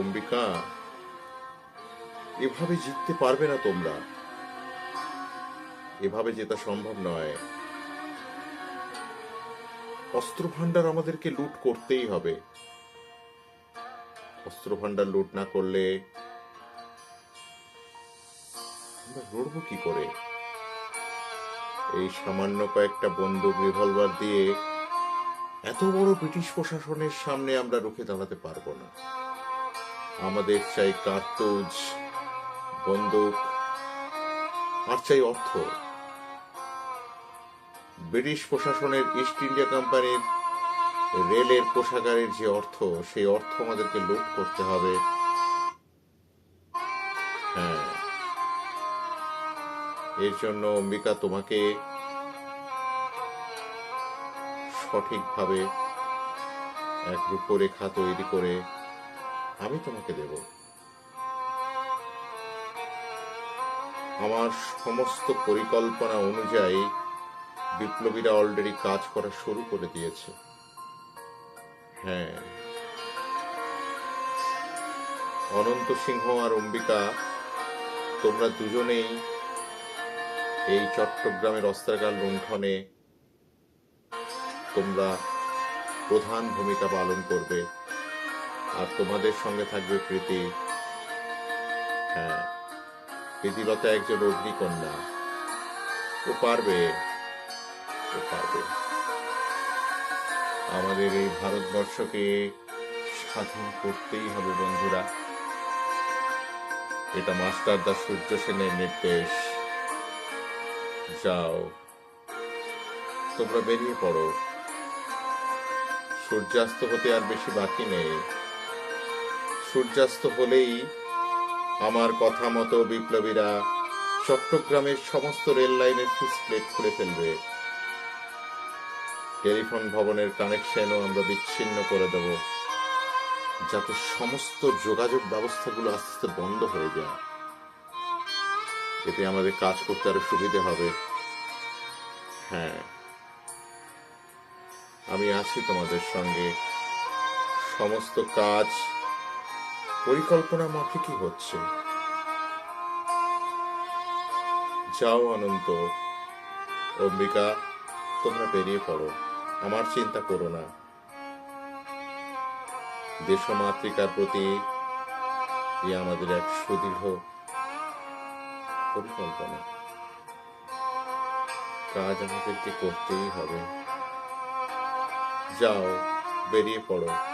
অম্বিকা, এভাবে জিততে পারবে না তোমরা। এভাবে জেতা সম্ভব নয়। অস্ত্র ভান্ডার আমাদেরকে লুট করতেই হবে। অস্ত্র ভান্ডার লুট না করলে আমরা লড়বো কি করে? এই সামান্য কয়েকটা বন্দুক, রিভলভার দিয়ে এত বড় ব্রিটিশ প্রশাসনের সামনে আমরা রুখে দাঁড়াতে পারব না। আমাদের চাই কার্তুজ, বন্দুক, আর চাই অর্থ। ব্রিটিশ প্রশাসনের ইস্ট ইন্ডিয়া কোম্পানির রেলের কোষাগারের যে অর্থ, সেই অর্থ আমাদেরকে লুট করতে হবে। হ্যাঁ। এর জন্য অম্বিকা তোমাকে সঠিকভাবে এক রূপরেখা তৈরি করে আমি তোমাকে দেব। আমার সমস্ত পরিকল্পনা অনুযায়ী বিপ্লবীরা অলরেডি কাজ করা শুরু করে দিয়েছে। হ্যাঁ। অনন্ত সিংহ আর অম্বিকা, তোমরা দুজনেই এই চট্টগ্রামের অস্ত্রাগার লুণ্ঠনে তোমরা প্রধান ভূমিকা পালন করবে। আর তোমাদের সঙ্গে থাকবে প্রীতি হ্যাঁ প্রীতিলতা একজন অগ্নিকন্যা। ও পারবে ও পারবে। আমাদের এই ভারতবর্ষকে স্বাধীন করতেই হবে, বন্ধুরা। এটা মাস্টার দা সূর্য সেনের নির্দেশ। যাও, তোমরা বেরিয়ে পড়ো। সূর্যাস্ত হতে আর বেশি বাকি নেই। সূর্যাস্ত হলেই আমার কথা মতো বিপ্লবীরা চট্টগ্রামের সমস্ত রেল লাইনের ফিস প্লেট খুলে ফেলবে। টেলিফোন ভবনের কানেকশনও আমরা বিচ্ছিন্ন করে দেব, যাতে সমস্ত যোগাযোগ ব্যবস্থাগুলো আস্তে আস্তে বন্ধ হয়ে যায়। এতে আমাদের কাজ করতে আরও সুবিধে হবে। হ্যাঁ আমি আছি তোমাদের সঙ্গে। সমস্ত কাজ পরিকল্পনা মাফিকই হচ্ছে। যাও অনন্ত, অম্বিকা, তোমরা বেরিয়ে পড়ো। আমার চিন্তা করো না। দেশমাতৃকার প্রতি এ আমাদের এক সুদৃঢ় পরিকল্পনা। কাজ আমাদেরকে করতেই হবে। যাও, বেরিয়ে পড়ো।